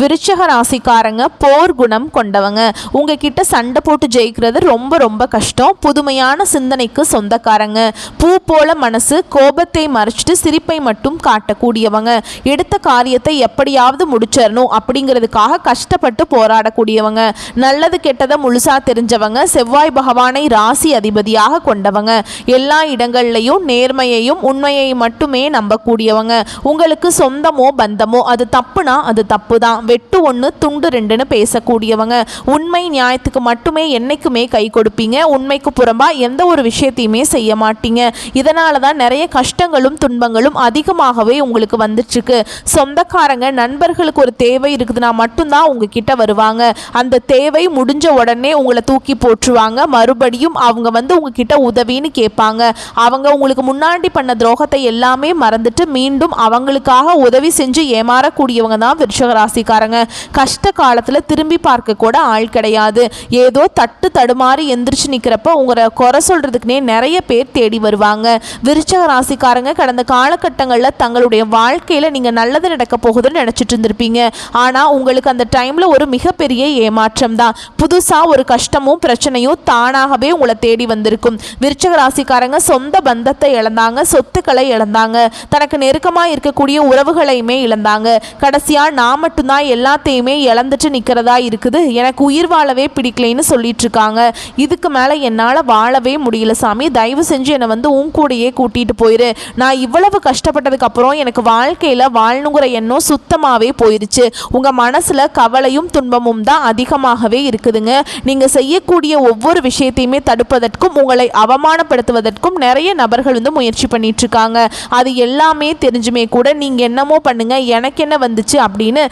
விருச்சக ராசிக்காரங்க போர் குணம் கொண்டவங்க. உங்ககிட்ட சண்டை போட்டு ஜெயிக்கிறது ரொம்ப ரொம்ப கஷ்டம். புதுமையான சிந்தனைக்கு சொந்தக்காரங்க. பூ போல மனசு கோபத்தை மறைச்சிட்டு சிரிப்பை மட்டும் காட்டக்கூடியவங்க. எடுத்த காரியத்தை எப்படியாவது முடிச்சிடணும் அப்படிங்கிறதுக்காக கஷ்டப்பட்டு போராடக்கூடியவங்க. நல்லது கெட்டதை முழுசா தெரிஞ்சவங்க செவ்வாய் பகவானை ராசி அதிபதியாக கொண்டவங்க. எல்லா இடங்கள்லையும் நேர்மையையும் உண்மையை மட்டுமே நம்பக்கூடியவங்க. உங்களுக்கு சொந்தமோ பந்தமோ அது தப்புனா அது தப்பு தான் வெட்டு ஒன்று துண்டு ரெண்டுன்னு பேசக்கூடியவங்க. உண்மை நியாயத்துக்கு மட்டுமே என்னைக்குமே கை கொடுப்பீங்க. உண்மைக்கு புறம்பாக எந்த ஒரு விஷயத்தையுமே செய்ய மாட்டீங்க. இதனால தான் நிறைய கஷ்டங்களும் துன்பங்களும் அதிகமாகவே உங்களுக்கு வந்துட்டுருக்கு. சொந்தக்காரங்க நண்பர்களுக்கு ஒரு தேவை இருக்குதுன்னா மட்டும்தான் உங்ககிட்ட வருவாங்க. அந்த தேவை முடிஞ்ச உடனே உங்களை தூக்கி போற்றுவாங்க மறுபடியும் அவங்க வந்து உங்ககிட்ட உதவின்னு கேட்பாங்க. அவங்க உங்களுக்கு முன்னாடி பண்ண துரோகத்தை எல்லாமே மறந்துட்டு மீண்டும் அவங்களுக்காக உதவி செஞ்சு ஏமாறக்கூடியவங்க தான் விருஷக ராசிக்காரங்க கஷ்ட காலத்தில் திரும்பி பார்க்க கூட ஆள் கிடையாது. ஏதோ தட்டு தடுமாறி எந்திரிச்சு நிற்கிறப்ப உங்களை குறை சொல்கிறதுக்குனே நிறைய பேர் தேடி வருவாங்க. விருச்சக ராசிக்காரங்க கடந்த காலகட்டங்களில் தங்களுடைய வாழ்க்கையில் நீங்கள் நல்லது நடக்க போகுதுன்னு நினச்சிட்டு இருந்திருப்பீங்க. ஆனால் உங்களுக்கு அந்த டைமில் ஒரு மிகப்பெரிய ஏமாற்றம் தான். புதுசாக ஒரு கஷ்டமும் பிரச்சனையும் தானாகவே உங்களை தேடி வந்திருக்கும். விருச்சக ராசிக்காரங்க சொந்த பந்தத்தை இழந்தாங்க சொத்துக்களை இழந்தாங்க. தனக்கு நெருக்கமாக இருக்கக்கூடிய உறவுகளையுமே இழந்தாங்க. கடைசியாக நான் மட்டும்தான் எல்லாத்தையுமே இழந்துட்டு நிற்கிறதா இருக்குது. எனக்கு உயிர் வாழவே பிடிக்கலைன்னு சொல்லிட்டு இருக்காங்க இதுக்கு மேலே என்னால் வாழவே முடியல சாமி. தயவு செஞ்சு என்னை வந்து உன் கூடையே கூட்டிகிட்டு போயிரு. நான் இவ்வளவு கஷ்டப்பட்டதுக்கு அப்புறம் எனக்கு வாழ்க்கையில் வாழணுங்கிற எண்ணம் சுத்தமாகவே போயிடுச்சு உங்கள் மனசில் கவலையும் துன்பமும் தான் அதிகமாகவே இருக்குதுங்க. நீங்கள் செய்யக்கூடிய ஒவ்வொரு விஷயத்தையுமே தடுப்பதற்கும் உங்களை அவமானப்படுத்துவதற்கும் நிறைய நபர்கள் வந்து முயற்சி பண்ணிட்டு இருக்காங்க அது எல்லாமே தெரிஞ்சுமே கூட நீங்கள் என்னமோ பண்ணுங்க எனக்கு என்ன வந்துச்சு அப்படின்னு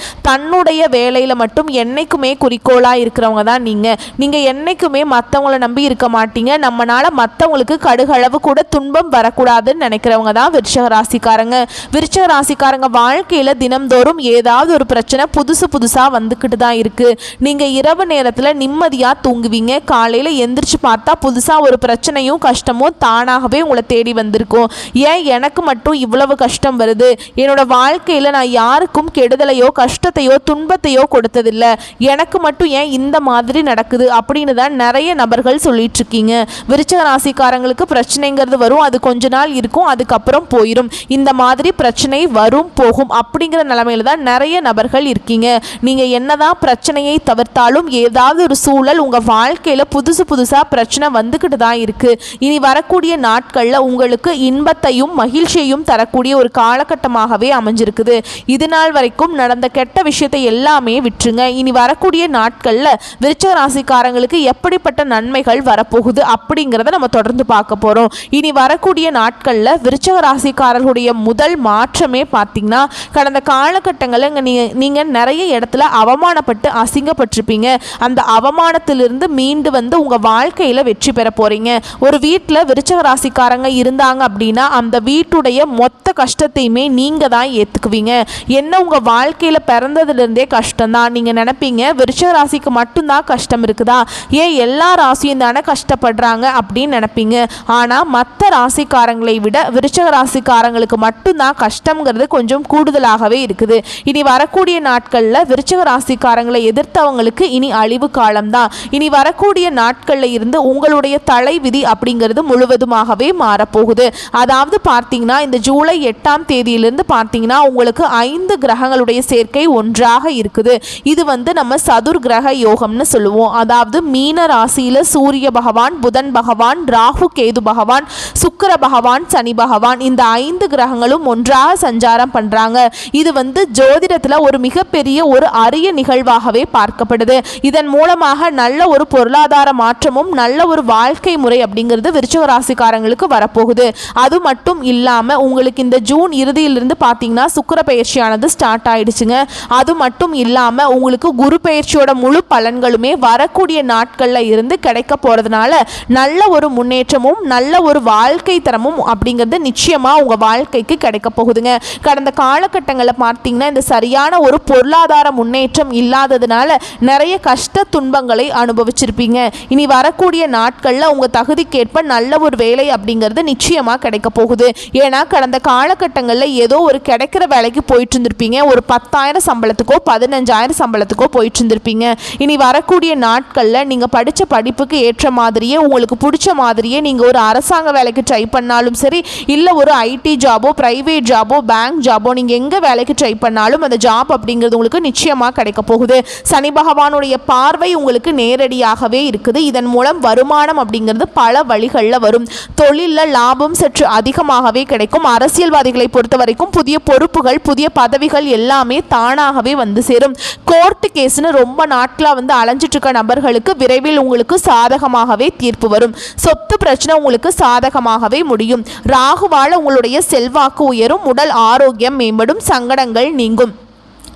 தன்னுடைய வேலையில் மட்டும் என்னைக்குமே குறிக்கோளாக இருக்கிறவங்க தான் நீங்கள் நீங்கள் என்றைக்குமே மற்றவங்கள நம்பி இருக்க மாட்டீங்க. நம்மளால் மற்றவங்களுக்கு கடுகளவு கூட துன்பம் வரக்கூடாதுன்னு நினைக்கிறவங்க தான் விருச்சக ராசிக்காரங்க. விருச்சக ராசிக்காரங்க வாழ்க்கையில் தினம்தோறும் ஏதாவது ஒரு பிரச்சனை புதுசு புதுசாக வந்துக்கிட்டு தான் இருக்குது நீங்கள் இரவு நேரத்தில் நிம்மதியாக தூங்குவீங்க. காலையில் எந்திரிச்சு பார்த்தா புதுசாக ஒரு பிரச்சனையும் கஷ்டமும் தானாகவே உங்களை தேடி வந்திருக்கும். ஏன் எனக்கு மட்டும் இவ்வளவு கஷ்டம் வருது? என்னோட வாழ்க்கையில் நான் யாருக்கும் கெடுதலையோ கஷ்டத்தையோ துன்பத்தையோ கொடுத்ததில்ல. எனக்கு மட்டும் ஏன் இந்த மாதிரி நடக்குது அப்படின்னு தான் நிறைய நபர்கள் சொல்லிட்டு இருக்கீங்க விருச்சக ராசிக்காரங்களுக்கு பிரச்சனைங்கிறது வரும். அது கொஞ்ச நாள் இருக்கும் அதுக்கப்புறம் போயிடும் இந்த மாதிரி பிரச்சனை வரும் போகும் அப்படிங்கிற நிலமையில தான் நிறைய நபர்கள் இருக்கீங்க. நீங்க என்னதான் பிரச்சனையை தவிர்த்தாலும் ஏதாவது ஒரு சூழல் உங்க வாழ்க்கையில புதுசு புதுசா பிரச்சனை வந்துக்கிட்டு தான் இருக்கு. இனி வரக்கூடிய நாட்கள்ல உங்களுக்கு இன்பத்தையும் மகிழ்ச்சியையும் தரக்கூடிய ஒரு காலகட்டமாகவே அமைஞ்சிருக்குது. இது நாள் வரைக்கும் நடந்த கெட்ட விஷயம் விஷயத்தை எல்லாமே விட்டுருங்க. இனி வரக்கூடிய நாட்களில் விருச்சக ராசிக்காரங்களுக்கு எப்படிப்பட்ட நன்மைகள் வரப்போகுது அப்படிங்கிறத நம்ம தொடர்ந்து பார்க்க போகிறோம் இனி வரக்கூடிய நாட்களில் விருச்சக ராசிக்காரர்களுடைய முதல் மாற்றமே பார்த்தீங்கன்னா கடந்த காலகட்டங்களில் இங்கே நீங்கள் நீங்கள் நிறைய இடத்துல அவமானப்பட்டு அசிங்கப்பட்டிருப்பீங்க. அந்த அவமானத்திலிருந்து மீண்டு வந்து உங்கள் வாழ்க்கையில் வெற்றி பெற போகிறீங்க ஒரு வீட்டில் விருச்சக ராசிக்காரங்க இருந்தாங்க அப்படின்னா அந்த வீட்டுடைய மொத்த கஷ்டத்தையுமே நீங்கள் தான் ஏற்றுக்குவீங்க என்ன உங்கள் வாழ்க்கையில் பிறந்த பிறந்ததுலேருந்தே கஷ்டம்தான். நீங்கள் நினைப்பீங்க விருச்சக ராசிக்கு மட்டும்தான் கஷ்டம் இருக்குதா? ஏன் எல்லா ராசியும் தானே கஷ்டப்படுறாங்க அப்படின்னு நினைப்பீங்க. ஆனால் மற்ற ராசிக்காரங்களை விட விருச்சக ராசிக்காரங்களுக்கு மட்டும்தான் கஷ்டங்கிறது கொஞ்சம் கூடுதலாகவே இருக்குது. இனி வரக்கூடிய நாட்களில் விருச்சக ராசிக்காரங்களை எதிர்த்தவங்களுக்கு இனி அழிவு காலம்தான். இனி வரக்கூடிய நாட்களில் இருந்து உங்களுடைய தலைவிதி அப்படிங்கிறது முழுவதுமாகவே மாறப்போகுது. அதாவது பார்த்தீங்கன்னா இந்த ஜூலை எட்டாம் தேதியிலிருந்து பார்த்தீங்கன்னா உங்களுக்கு ஐந்து கிரகங்களுடைய சேர்க்கை ஒன்று ஒன்றாக இருக்குது. இது வந்து நம்ம சதுர் கிரக யோகம்னு சொல்லுவோம். அதாவது மீன ராசியில சூரிய பகவான் புதன் பகவான் ராகு கேது பகவான் சுக்கர பகவான் சனி பகவான் இந்த ஐந்து கிரகங்களும் ஒன்றாக சஞ்சாரம் பண்ணுறாங்க இது வந்து ஜோதிடத்தில் ஒரு மிகப்பெரிய ஒரு அரிய நிகழ்வாகவே பார்க்கப்படுது. இதன் மூலமாக நல்ல ஒரு பொருளாதார மாற்றமும் நல்ல ஒரு வாழ்க்கை முறை அப்படிங்கிறது விருச்சக ராசிக்காரங்களுக்கு வரப்போகுது. அது மட்டும் இல்லாமல் உங்களுக்கு இந்த ஜூன் இறுதியிலிருந்து பார்த்தீங்கன்னா சுக்கிர பயிற்சியானது ஸ்டார்ட் ஆயிடுச்சுங்க. அது மட்டும் இல்லாமல் உங்களுக்கு குரு பயிற்சியோட முழு பலன்களுமே வரக்கூடிய நாட்களில் இருந்து கிடைக்க போகிறதுனால நல்ல ஒரு முன்னேற்றமும் நல்ல ஒரு வாழ்க்கை தரமும் அப்படிங்கிறது நிச்சயமாக உங்கள் வாழ்க்கைக்கு கிடைக்க போகுதுங்க. கடந்த காலகட்டங்களில் பார்த்தீங்கன்னா இந்த சரியான ஒரு பொருளாதார முன்னேற்றம் இல்லாததுனால நிறைய கஷ்ட துன்பங்களை அனுபவிச்சிருப்பீங்க. இனி வரக்கூடிய நாட்களில் உங்கள் தகுதிக்கேற்ப நல்ல ஒரு வேலை அப்படிங்கிறது நிச்சயமாக கிடைக்க போகுது. ஏன்னா கடந்த காலகட்டங்களில் ஏதோ ஒரு கிடைக்கிற வேலைக்கு போயிட்டு இருந்திருப்பீங்க. ஒரு பத்தாயிரம் சம்பளம் சம்பளத்துக்கோ பதினஞ்சாயிரம் சம்பளத்துக்கோ போயிட்டு இருந்திருப்பீங்க இனி வரக்கூடிய நாட்களில் நீங்கள் படித்த படிப்புக்கு ஏற்ற மாதிரியே உங்களுக்கு பிடிச்ச மாதிரியே நீங்கள் ஒரு அரசாங்க வேலைக்கு ட்ரை பண்ணாலும் சரி இல்லை ஒரு ஐடி ஜாபோ ப்ரைவேட் ஜாபோ பேங்க் ஜாபோ நீங்கள் எங்கே வேலைக்கு ட்ரை பண்ணாலும் அந்த ஜாப் அப்படிங்கிறது உங்களுக்கு நிச்சயமாக கிடைக்க போகுது. சனி பகவானுடைய பார்வை உங்களுக்கு நேரடியாகவே இருக்குது. இதன் மூலம் வருமானம் அப்படிங்கிறது பல வழிகளில் வரும். தொழிலில் லாபம் சற்று அதிகமாகவே கிடைக்கும். அரசியல்வாதிகளை பொறுத்த வரைக்கும் புதிய பொறுப்புகள் புதிய பதவிகள் எல்லாமே தானாக தானாகவே வந்து சேரும். கோர்ட்டு கேஸ்னு ரொம்ப நாட்களாக வந்து அலைஞ்சிட்டு இருக்க நபர்களுக்கு விரைவில் உங்களுக்கு சாதகமாகவே தீர்ப்பு வரும். சொத்து பிரச்சனை உங்களுக்கு சாதகமாகவே முடியும். ராகுவால உங்களுடைய செல்வாக்கு உயரும் உடல் ஆரோக்கியம் மேம்படும் சங்கடங்கள் நீங்கும்.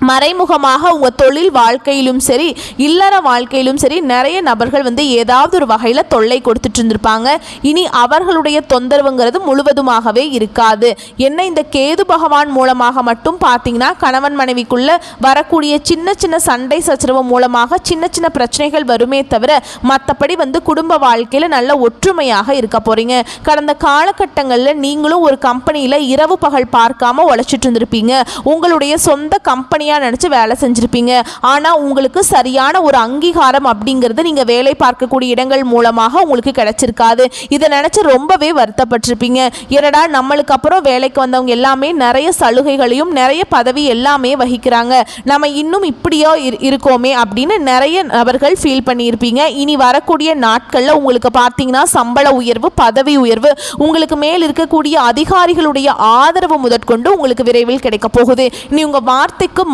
மறைமுகமாக உங்கள் தொழில் வாழ்க்கையிலும் சரி இல்லற வாழ்க்கையிலும் சரி நிறைய நபர்கள் வந்து ஏதாவது ஒரு வகையில் தொல்லை கொடுத்துட்டு இருந்திருப்பாங்க. இனி அவர்களுடைய தொந்தரவுங்கிறது முழுவதுமாகவே இருக்காது. என்ன இந்த கேது பகவான் மூலமாக மட்டும் பார்த்தீங்கன்னா கணவன் மனைவிக்குள்ள வரக்கூடிய சின்ன சின்ன சண்டை சச்சரவு மூலமாக சின்ன சின்ன பிரச்சனைகள் வருமே தவிர மற்றபடி வந்து குடும்ப வாழ்க்கையில் நல்ல ஒற்றுமையாக இருக்க போறீங்க. கடந்த காலகட்டங்களில் நீங்களும் ஒரு கம்பெனியில் இரவு பகல் பார்க்காம உழைச்சிட்டு இருந்திருப்பீங்க. உங்களுடைய சொந்த கம்பெனி கம்பெனியாக நினச்சி வேலை செஞ்சுருப்பீங்க. ஆனால் உங்களுக்கு சரியான ஒரு அங்கீகாரம் அப்படிங்கிறது நீங்கள் வேலை பார்க்கக்கூடிய இடங்கள் மூலமாக உங்களுக்கு கிடைச்சிருக்காது. இதை நினச்சி ரொம்பவே வருத்தப்பட்டிருப்பீங்க. என்னடா நம்மளுக்கு அப்புறம் வேலைக்கு வந்தவங்க எல்லாமே நிறைய சலுகைகளையும் நிறைய பதவி எல்லாமே வகிக்கிறாங்க. நம்ம இன்னும் இப்படியோ இரு- இருக்கோமே அப்படின்னு நிறைய நபர்கள் ஃபீல் பண்ணியிருப்பீங்க. இனி வரக்கூடிய நாட்களில் உங்களுக்கு பார்த்தீங்கன்னா சம்பள உயர்வு பதவி உயர்வு உங்களுக்கு மேல் இருக்கக்கூடிய அதிகாரிகளுடைய ஆதரவு முதற்கொண்டு உங்களுக்கு விரைவில் கிடைக்க போகுது. இனி உங்கள் வார்த்தைக்கு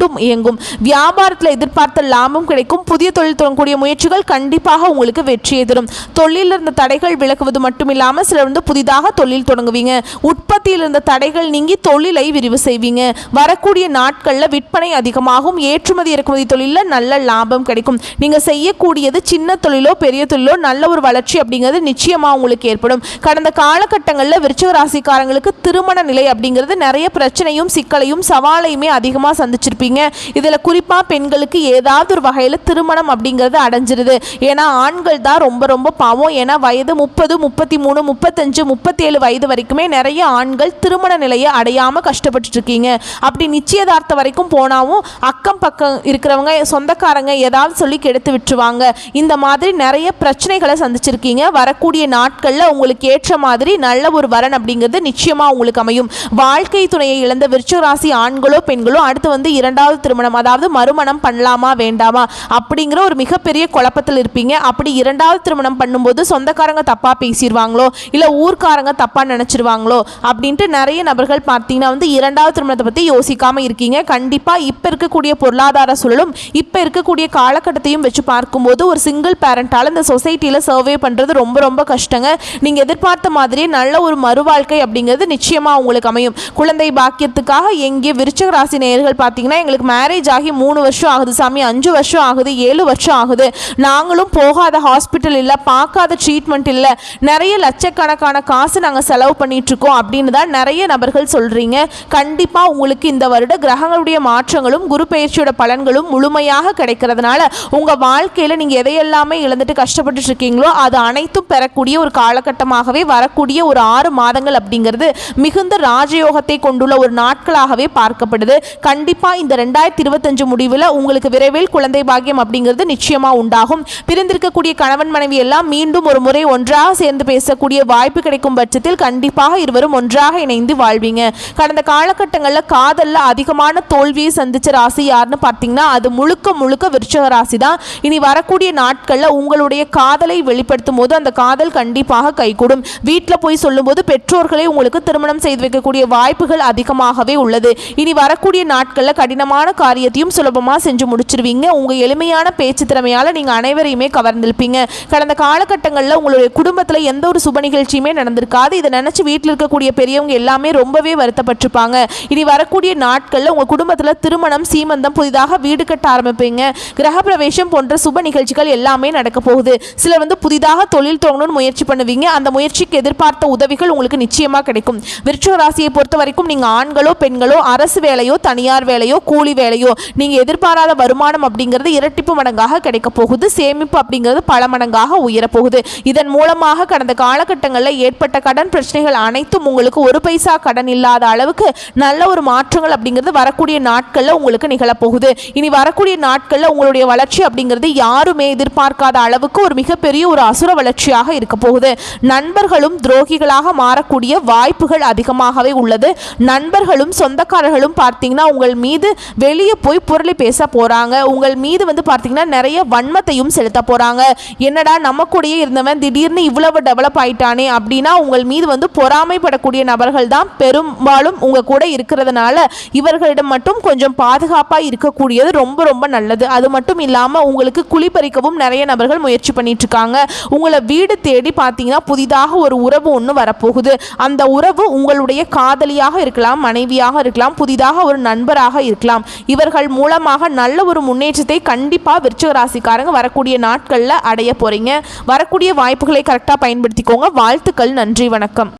இயங்கும். வியாபாரத்தில் எதிர்பார்த்த லாபம் கிடைக்கும். புதிய தொழில் தொடங்கக்கூடிய முயற்சிகள் கண்டிப்பாக உங்களுக்கு வெற்றியை தரும் தொழிலில் இருந்த தடைகள் விலகுவது மட்டுமில்லாமல் சிலர் வந்து புதிதாக தொழில் தொடங்குவீங்க. உற்பத்தியில் இருந்த தடைகள் நீங்கி தொழிலை விரிவு செய்வீங்க. வரக்கூடிய நாட்களில் விற்பனை அதிகமாகும். ஏற்றுமதி இறக்குமதி தொழிலில் நல்ல லாபம் கிடைக்கும். நீங்கள் செய்யக்கூடியது சின்ன தொழிலோ பெரிய தொழிலோ நல்ல ஒரு வளர்ச்சி அப்படிங்கிறது நிச்சயமாக உங்களுக்கு ஏற்படும். கடந்த காலகட்டங்களில் விருச்சக ராசிக்காரங்களுக்கு திருமண நிலை அப்படிங்கிறது நிறைய பிரச்சனையும் சிக்கலையும் சவாலையுமே அதிகமாக சந்திச்சிருப்பீங்க. இதில் குறிப்பாக பெண்களுக்கு ஏதாவது ஒரு வகையில் திருமணம் அப்படிங்கிறது அடைஞ்சிருது. ஏன்னா ஆண்கள் தான் ரொம்ப ரொம்ப பாவம். ஏன்னா வயது முப்பது முப்பத்தி மூணு முப்பத்தஞ்சு முப்பத்தேழு வயது வரைக்குமே நிறைய ஆண்கள் திருமண நிலையை அடையாமல் கஷ்டப்பட்டுட்டு இருக்கீங்க அப்படி நிச்சயதார்த்தம் வரைக்கும் போனாவும் அக்கம் பக்கம் இருக்கிறவங்க சொந்தக்காரங்க ஏதாவது சொல்லி கெடுத்து விட்டுருவாங்க. இந்த மாதிரி நிறைய பிரச்சனைகளை சந்திச்சிருக்கீங்க. வரக்கூடிய நாட்களில் உங்களுக்கு ஏற்ற மாதிரி நல்ல ஒரு வரன் அப்படிங்கிறது நிச்சயமாக உங்களுக்கு அமையும். வாழ்க்கை துணையை இழந்த விருச்சராசி ஆண்களோ பெண்களோ அடுத்து வந்து இரண்டாவது திருமணம் அதாவது மறுமணம் பண்ணலாமா வேண்டாமா அப்படிங்கிற ஒரு மிகப்பெரிய குழப்பத்தில் இருப்பீங்க. அப்படி இரண்டாவது திருமணம் பண்ணும்போது சொந்தக்காரங்க தப்பாக பேசிடுவாங்களோ இல்லை ஊர்க்காரங்க தப்பாக நினச்சிருவாங்களோ அப்படின்ட்டு நிறைய நபர்கள் பார்த்தீங்கன்னா வந்து இரண்டாவது திருமணத்தை பற்றி யோசிக்காமல் இருக்கீங்க. கண்டிப்பாக இப்போ இருக்கக்கூடிய பொருளாதார சூழலும் இப்போ இருக்கக்கூடிய காலகட்டத்தையும் வச்சு பார்க்கும்போது ஒரு சிங்கிள் பேரண்டால் இந்த சொசைட்டியில் சர்வே பண்ணுறது ரொம்ப ரொம்ப கஷ்டங்க. நீங்கள் எதிர்பார்த்த மாதிரியே நல்ல ஒரு மறுவாழ்க்கை அப்படிங்கிறது நிச்சயமாக உங்களுக்கு அமையும். குழந்தை பாக்கியத்துக்காக எங்கே விருச்சக ராசி நேயர்கள் பார்த்தீங்கன்னா எங்களுக்கு மேரேஜ் ஆகி மூணு வருஷம் ஆகுது சாமி. அஞ்சு வருஷம் ஆகுது ஏழு வருஷம் ஆகுது. நாங்களும் போகாத ஹாஸ்பிட்டல் இல்லை பார்க்காத ட்ரீட்மெண்ட் இல்லை. நிறைய லட்சக்கணக்கான காசு நாங்கள் செலவு பண்ணிட்டு இருக்கோம் அப்படின்னு தான் நிறைய நபர்கள் சொல்கிறீங்க கண்டிப்பாக உங்களுக்கு இந்த வருட கிரகங்களுடைய மாற்றங்களும் குரு பயிற்சியோட பலன்களும் முழுமையாக கிடைக்கிறதுனால உங்கள் வாழ்க்கையில் நீங்கள் எதையெல்லாமே இழந்துட்டு கஷ்டப்பட்டுட்டு இருக்கீங்களோ அது அனைத்தும் பெறக்கூடிய ஒரு காலகட்டமாகவே வரக்கூடிய ஒரு ஆறு மாதங்கள் அப்படிங்கிறது மிகுந்த ராஜயோகத்தை கொண்டுள்ள ஒரு நாட்களாகவே பார்க்கப்படுது. கண்டிப்பாக இந்த ரெண்டாயிரத்தி இருபத்தஞ்சு முடிவில் உங்களுக்கு விரைவில் குழந்தை பாக்கியம் அப்படிங்கிறது நிச்சயமாக உண்டாகும். பிரிந்திருக்கக்கூடிய கணவன் மனைவி எல்லாம் மீண்டும் ஒரு முறை ஒன்றாக சேர்ந்து பேசக்கூடிய வாய்ப்பு கிடைக்கும் பட்சத்தில் கண்டிப்பாக இருவரும் ஒன்றாக இணைந்து வாழ்வீங்க. கடந்த காலகட்டங்களில் காதலில் அதிகமான தோல்வியை சந்தித்த ராசி யாருன்னு பார்த்தீங்கன்னா அது முழுக்க முழுக்க விருச்சக ராசி தான். இனி வரக்கூடிய நாட்களில் உங்களுடைய காதலை வெளிப்படுத்தும் போது அந்த காதல் கண்டிப்பாக கைகூடும். வீட்டில் போய் சொல்லும்போது பெற்றோர்களே உங்களுக்கு திருமணம் செய்து வைக்கக்கூடிய வாய்ப்புகள் அதிகமாகவே உள்ளது. இனி வரக்கூடிய நாட்களில் கடினமான கடினமான காரியத்தையும் சுலபமாக செஞ்சு முடிச்சிருவீங்க. உங்கள் எளிமையான பேச்சு திறமையால் நீங்கள் அனைவரையுமே கவர்ந்திருப்பீங்க கடந்த காலகட்டங்களில் உங்களுடைய குடும்பத்தில் எந்த ஒரு சுப நிகழ்ச்சியுமே நடந்திருக்காது. இதை நினச்சி வீட்டில் இருக்கக்கூடிய பெரியவங்க எல்லாமே ரொம்பவே வருத்தப்பட்டிருப்பாங்க. இனி வரக்கூடிய நாட்களில் உங்கள் குடும்பத்தில் திருமணம் சீமந்தம் புதிதாக வீடு கட்ட ஆரம்பிப்பீங்க. கிரகப்பிரவேசம் போன்ற சுப நிகழ்ச்சிகள் எல்லாமே நடக்க போகுது. சிலர் வந்து புதிதாக தொழில் தொடங்கணும்னு முயற்சி பண்ணுவீங்க. அந்த முயற்சிக்கு எதிர்பார்த்த உதவிகள் உங்களுக்கு நிச்சயமாக கிடைக்கும். விருச்சிக ராசியை பொறுத்த வரைக்கும் நீங்கள் ஆண்களோ பெண்களோ அரசு வேலையோ தனியார் வேலையோ கூலி வேலையோ நீங்கள் எதிர்பாராத வருமானம் அப்படிங்கிறது இரட்டிப்பு மடங்காக கிடைக்க போகுது. சேமிப்பு அப்படிங்கிறது பல மடங்காக உயரப்போகுது இதன் மூலமாக கடந்த காலகட்டங்களில் ஏற்பட்ட கடன் பிரச்சனைகள் அனைத்தும் உங்களுக்கு ஒரு பைசா கடன் இல்லாத அளவுக்கு நல்ல ஒரு மாற்றங்கள் அப்படிங்கிறது வரக்கூடிய நாட்களில் உங்களுக்கு நிகழப்போகுது இனி வரக்கூடிய நாட்களில் உங்களுடைய வளர்ச்சி அப்படிங்கிறது யாருமே எதிர்பார்க்காத அளவுக்கு ஒரு மிகப்பெரிய ஒரு அசுர வளர்ச்சியாக இருக்க போகுது. நண்பர்களும் துரோகிகளாக மாறக்கூடிய வாய்ப்புகள் அதிகமாகவே உள்ளது. நண்பர்களும் சொந்தக்காரர்களும் பார்த்தீங்கன்னா உங்கள் மீது வெளியே போய் புரளி பேச போகிறாங்க உங்கள் மீது வந்து பார்த்தீங்கன்னா நிறைய வன்மத்தையும் செலுத்த போகிறாங்க என்னடா நம்ம கூடயே இருந்தவன் திடீர்னு இவ்வளவு டெவலப் ஆயிட்டானே அப்படின்னா உங்கள் மீது வந்து பொறாமைப்படக்கூடிய நபர்கள் தான் பெரும்பாலும் உங்கள் கூட இருக்கிறதுனால இவர்களிடம் மட்டும் கொஞ்சம் பாதுகாப்பாக இருக்கக்கூடியது ரொம்ப ரொம்ப நல்லது. அது மட்டும் இல்லாமல் உங்களுக்கு குளிப்பறிக்கவும் நிறைய நபர்கள் முயற்சி பண்ணிட்டு இருக்காங்க. உங்களை வீடு தேடி பார்த்தீங்கன்னா புதிதாக ஒரு உறவு ஒன்று வரப்போகுது. அந்த உறவு உங்களுடைய காதலியாக இருக்கலாம் மனைவியாக இருக்கலாம் புதிதாக ஒரு நண்பராக இருக்கலாம். இவர்கள் மூலமாக நல்ல ஒரு முன்னேற்றத்தை கண்டிப்பாக விருச்சிக ராசிக்காரங்க வரக்கூடிய நாட்களில் அடைய போகிறீங்க வரக்கூடிய வாய்ப்புகளை கரெக்டாக பயன்படுத்திக்கோங்க. வாழ்த்துக்கள். நன்றி. வணக்கம்.